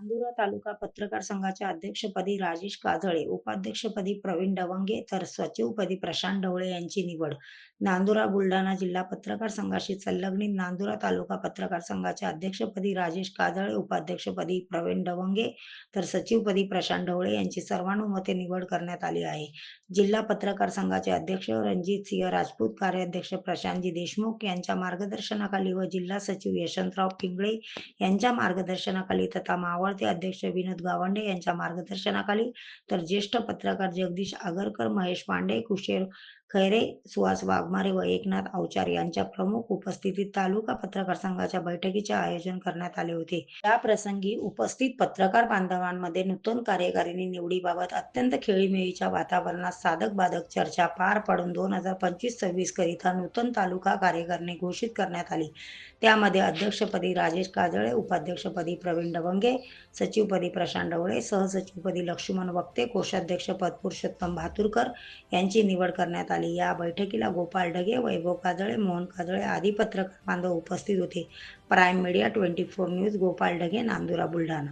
नांदुरा तालुका पत्रकार संघाच्या अध्यक्षपदी राजेश काजळे उपाध्यक्षपदी प्रवीण डवंगे तर सचिवपदी प्रशांत ढवळे यांची निवड. नांदुरा बुलढाणा जिल्हा पत्रकार संघाशी संलग्नित नांदुरा तालुका पत्रकार संघाच्या अध्यक्षपदी राजेश काजळे उपाध्यक्षपदी प्रवीण डवंगे तर सचिवपदी प्रशांत ढवळे यांची सर्वानुमते निवड करण्यात आली आहे. जिल्हा पत्रकार संघाचे अध्यक्ष रणजित सिंह राजपूत कार्याध्यक्ष प्रशांतजी देशमुख यांच्या मार्गदर्शनाखाली व जिल्हा सचिव यशवंतराव पिंगळे यांच्या मार्गदर्शनाखाली तथा मावळ मावळते अध्यक्ष विनोद गावंडे यांच्या मार्गदर्शनाखाली तर ज्येष्ठ पत्रकार जगदीश आगरकर महेश पांडे कुशेर खैरे? सुहास वाघमारे व एकनाथ अवचार यांच्या प्रमुख उपस्थितीत तालुका पत्रकार संघाच्या बैठकीचे आयोजन करण्यात आले होते. या प्रसंगी उपस्थित पत्रकार बांधवांमध्ये नूतन कार्यकारिणी निवडीबाबत अत्यंत खेळीमेळीच्या वातावरणात साधक बाधक चर्चा पार पडून दोन हजार पंचवीस सव्वीस करिता नूतन तालुका कार्यकारिणी घोषित करण्यात आली. त्यामध्ये अध्यक्षपदी राजेश काजळे उपाध्यक्षपदी प्रवीण डवंगे सचिवपदी प्रशांत डवळे सहसचिवपदी लक्ष्मण वक्ते कोषाध्यक्षपद पुरुषोत्तम भातुरकर यांची निवड करण्यात आली. आली. या बैठकीला गोपाल ढगे वैभव काजळे मोहन काजळे आदी पत्रकार बांधव उपस्थित होते. Prime media twenty four news Gopal Dhage Nandura Buldhana.